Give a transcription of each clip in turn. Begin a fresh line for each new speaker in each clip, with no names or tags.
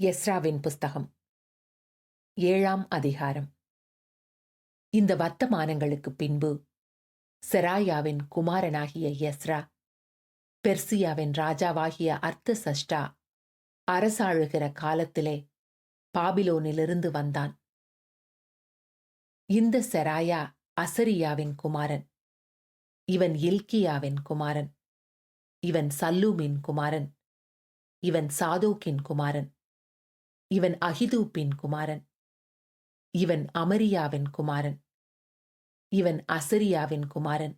எஸ்ராவின் புஸ்தகம். ஏழாம் அதிகாரம். இந்த வர்த்தமானங்களுக்கு பின்பு செராயாவின் குமாரனாகிய எஸ்ரா பெர்சியாவின் ராஜாவாகிய அர்த்த சஷ்டா அரசாழுகிற காலத்திலே பாபிலோனிலிருந்து வந்தான். இந்த செராயா அசரியாவின் குமாரன் இவன் இல்கியாவின் குமாரன் இவன் சல்லூமின் குமாரன் இவன் சாதோக்கின் குமாரன். இவன் அகிதூப்பின் குமாரன் இவன் அமரியாவின் குமாரன் இவன் அசரியாவின் குமாரன்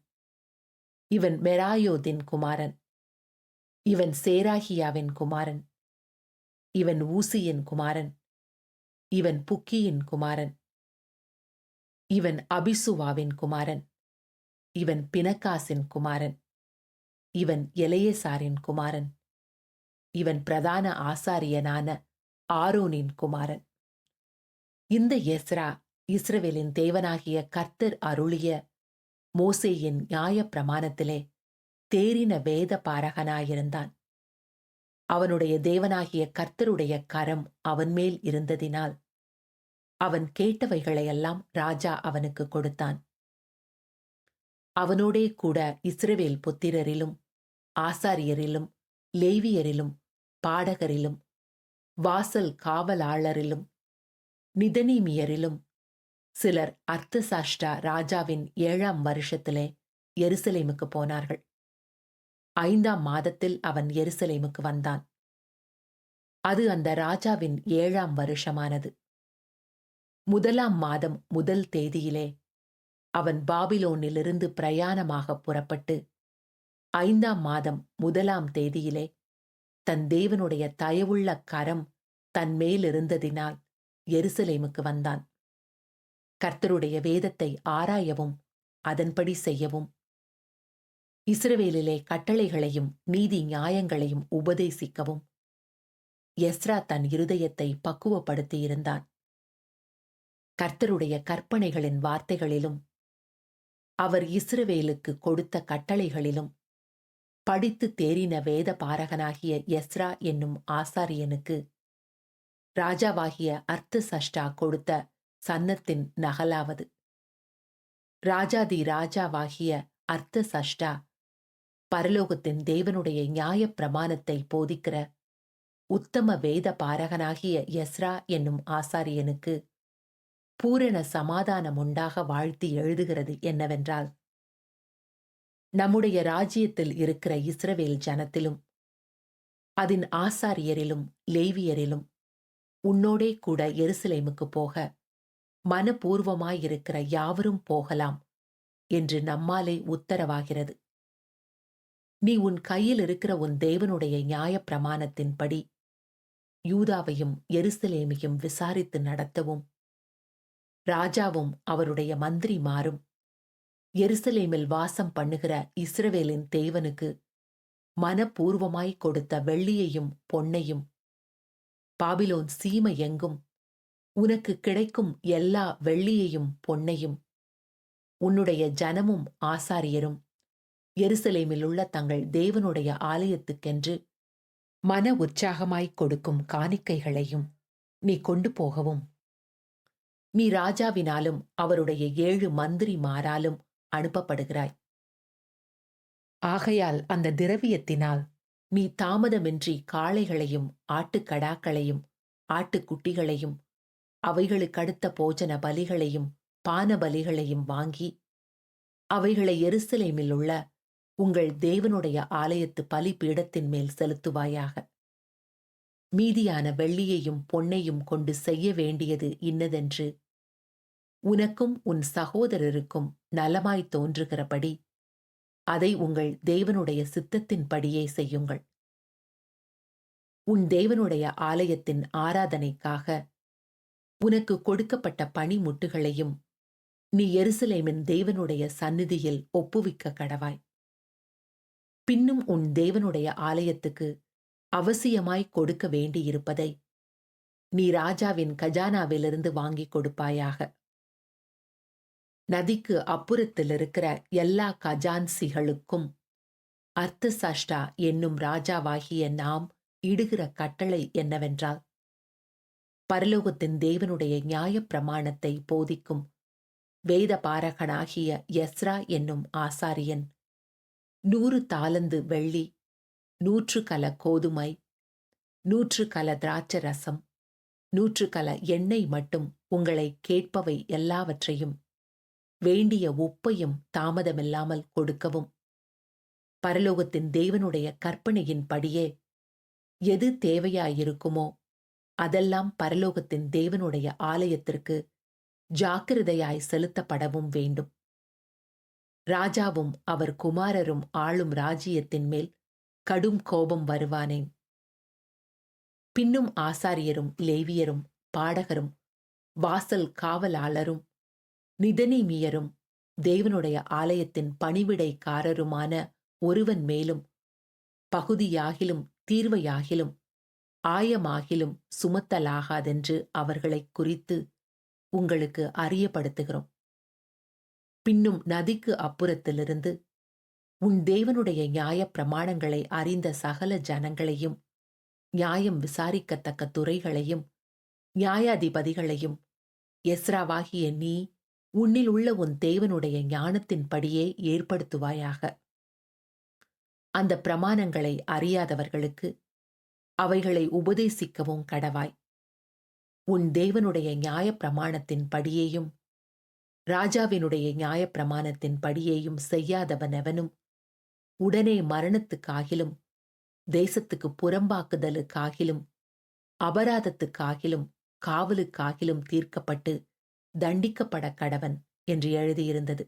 இவன் மெராயோதின் குமாரன் இவன் சேராகியாவின் குமாரன் இவன் ஊசியின் குமாரன் இவன் புக்கியின் குமாரன் இவன் அபிசுவாவின் குமாரன் இவன் பினக்காசின் குமாரன் இவன் எலையசாரின் குமாரன் இவன் பிரதான ஆசாரியனான ஆரோனின் குமாரன். இந்த எஸ்ரா இஸ்ரவேலின் தேவனாகிய கர்த்தர் அருளிய மோசேயின் நியாய பிரமாணத்திலே தேறின வேத பாரகனாயிருந்தான். அவனுடைய தேவனாகிய கர்த்தருடைய கரம் அவன் மேல் இருந்ததினால் அவன் கேட்டவைகளையெல்லாம் ராஜா அவனுக்கு கொடுத்தான். அவனோடே கூட இஸ்ரவேல் புத்திரரிலும் ஆசாரியரிலும் லேவியரிலும் பாடகரிலும் வாசல் காவலாளரிலும் நிதனீமியரிலும் சிலர் அர்த்தசாஷ்டா ராஜாவின் ஏழாம் வருஷத்திலே எருசலேமுக்கு போனார்கள். ஐந்தாம் மாதத்தில் அவன் எருசலேமுக்கு வந்தான். அது அந்த ராஜாவின் ஏழாம் வருஷமானது. முதலாம் மாதம் முதல் தேதியிலே அவன் பாபிலோனிலிருந்து பிரயாணமாக புறப்பட்டு ஐந்தாம் மாதம் முதலாம் தேதியிலே தன் தேவனுடைய தயவுள்ள கரம் தன் மேலிருந்ததினால் எருசலேமுக்கு வந்தான். கர்த்தருடைய வேதத்தை ஆராயவும் அதன்படி செய்யவும். இஸ்ரவேலிலே கட்டளைகளையும் நீதி நியாயங்களையும் உபதேசிக்கவும். எஸ்ரா தன் இருதயத்தை பக்குவப்படுத்தியிருந்தான். கர்த்தருடைய கற்பனைகளின் வார்த்தைகளிலும் அவர் இஸ்ரவேலுக்கு கொடுத்த கட்டளைகளிலும் படித்து தேறின வேத பாரகனாகிய எஸ்ரா என்னும் ஆசாரியனுக்கு ராஜாவாகிய அர்த்த சஷ்டா கொடுத்த சன்னத்தின் நகலாவது. ராஜாதி ராஜாவாகிய அர்த்த சஷ்டா பரலோகத்தின் தேவனுடைய நியாய பிரமாணத்தை போதிக்கிற உத்தம வேத பாரகனாகிய எஸ்ரா என்னும் ஆசாரியனுக்கு பூரண சமாதானம் உண்டாக வாழ்த்தி எழுதுகிறது என்னவென்றால் நம்முடைய ராஜ்யத்தில் இருக்கிற இஸ்ரவேல் ஜனத்திலும் அதன் ஆசாரியரிலும் லேவியரிலும் உன்னோடே கூட எருசலேமுக்கு போக மனப்பூர்வமாயிருக்கிற யாவரும் போகலாம் என்று நம்மாலே உத்தரவாகிறது. நீ உன் கையில் இருக்கிற உன் தேவனுடைய நியாயப்பிரமாணத்தின்படி யூதாவையும் எருசலேமையும் விசாரித்து நடத்தவும் ராஜாவும் அவருடைய மந்திரிமாரும் எருசலேமில் வாசம் பண்ணுகிற இஸ்ரவேலின் தேவனுக்கு மனப்பூர்வமாய் கொடுத்த வெள்ளியையும் பொன்னையும். பாபிலோன் சீமை எங்கும் உனக்கு கிடைக்கும் எல்லா வெள்ளியையும் பொன்னையும். உன்னுடைய ஜனமும் ஆசாரியரும் எருசலேமில் உள்ள தங்கள் தேவனுடைய ஆலயத்துக்கென்று மன உற்சாகமாய்க் கொடுக்கும் காணிக்கைகளையும் நீ கொண்டு போகவும். நீ ராஜாவினாலும் அவருடைய ஏழு மந்திரிமாராலும் அனுப்பப்படுகிறாய். ஆகையால் அந்த திரவியத்தினால் நீ தாமதமின்றி காளைகளையும் ஆட்டுக்கடாக்களையும் ஆட்டுக்குட்டிகளையும் அவைகளுக்கடுத்த போஜன பலிகளையும் பான பலிகளையும் வாங்கி அவைகளை எருசலேமில் உள்ள உங்கள் தேவனுடைய ஆலயத்து பலி பீடத்தின் மேல் செலுத்துவாயாக. மீதியான வெள்ளியையும் பொன்னையும் கொண்டு செய்ய வேண்டியது இன்னதென்று உனக்கும் உன் சகோதரருக்கும் நலமாய் தோன்றுகிறபடி அதை உங்கள் தேவனுடைய சித்தத்தின்படியே செய்யுங்கள். உன் தேவனுடைய ஆலயத்தின் ஆராதனைக்காக உனக்கு கொடுக்கப்பட்ட பணிமுட்டுகளையும் நீ எருசலேமின் தேவனுடைய சந்நிதியில் ஒப்புவிக்க கடவாய். பின்னும் உன் தேவனுடைய ஆலயத்துக்கு அவசியமாய் கொடுக்க வேண்டியிருப்பதை நீ ராஜாவின் கஜானாவிலிருந்து வாங்கிக் கொடுப்பாயாக. நதிக்கு அப்புறத்தில் இருக்கிற எல்லா கஜான்சிகளுக்கும் அர்த்தசஷ்டா என்னும் ராஜாவாகிய நாம் இடுகிற கட்டளை என்னவென்றால் பரலோகத்தின் தேவனுடைய நியாயப்பிரமாணத்தை போதிக்கும் வேத பாரகனாகிய எஸ்ரா என்னும் ஆசாரியன் நூறு தாளந்து வெள்ளி நூற்று கல கோதுமை நூற்று கல திராட்ச ரசம் நூற்று கல எண்ணெய் மட்டும் உங்களை கேட்பவை எல்லாவற்றையும் வேண்டிய உப்பையும் தாமதமில்லாமல் கொடுக்கவும். பரலோகத்தின் தேவனுடைய கற்பனையின்படியே எது தேவையாயிருக்குமோ அதெல்லாம் பரலோகத்தின் தேவனுடைய ஆலயத்திற்கு ஜாக்கிரதையாய் செலுத்தப்படவும் வேண்டும். ராஜாவும் அவர் குமாரரும் ஆளும் ராஜ்யத்தின் மேல் கடும் கோபம் வருவானேன் பின்னும் ஆசாரியரும் லேவியரும் பாடகரும் வாசல் காவலாளரும் நிதனிமியரும் தேவனுடைய ஆலயத்தின் பணிவிடைக்காரருமான ஒருவன் மேலும் பகுதியாகிலும் தீர்வையாகிலும் ஆயமாகிலும் சுமத்தலாகாதென்று அவர்களைக் குறித்து உங்களுக்கு அறியப்படுத்துகிறோம். பின்னும் நதிக்கு அப்புறத்திலிருந்து உன் தேவனுடைய நியாயப் பிரமாணங்களை அறிந்த சகல ஜனங்களையும் நியாயம் விசாரிக்கத்தக்க துறைகளையும் நியாயாதிபதிகளையும் எஸ்ராவாகிய நீ உன்னில் உள்ள உன் தேவனுடைய ஞானத்தின்படியே ஏற்படுத்துவாயாக. அந்த பிரமாணங்களை அறியாதவர்களுக்கு அவைகளை உபதேசிக்கவும் கடவாய். உன் தேவனுடைய நியாயப் பிரமாணத்தின் படியேயும் ராஜாவினுடைய நியாயப் பிரமாணத்தின் படியேயும் செய்யாதவனெவனும் உடனே மரணத்துக்காகிலும் தேசத்துக்கு புறம்பாக்குதலுக்காகிலும் அபராதத்துக்காகிலும் காவலுக்காகிலும் தீர்க்கப்பட்டு தண்டிக்கப்பட கடவன் என்று எழுதியிருந்தது.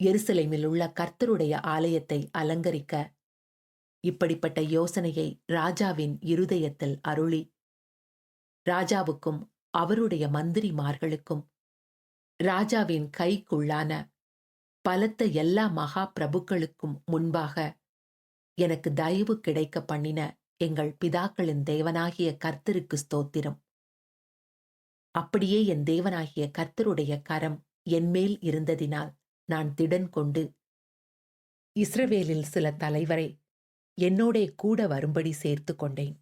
எருசலேமில் உள்ள கர்த்தருடைய ஆலயத்தை அலங்கரிக்க இப்படிப்பட்ட யோசனையை ராஜாவின் இருதயத்தில் அருளி ராஜாவுக்கும் அவருடைய மந்திரிமார்களுக்கும் ராஜாவின் கைக்குள்ளான பலத்த எல்லா மகா பிரபுக்களுக்கும் முன்பாக எனக்கு தயவு கிடைக்க பண்ணின எங்கள் பிதாக்களின் தேவனாகிய கர்த்தருக்கு ஸ்தோத்திரம். அப்படியே என் தேவனாகிய கர்த்தருடைய கரம் என்மேல் இருந்ததினால் நான் திடன் கொண்டு இஸ்ரவேலில் சில தலைவரை என்னோடே கூட வரும்படி சேர்த்து கொண்டேன்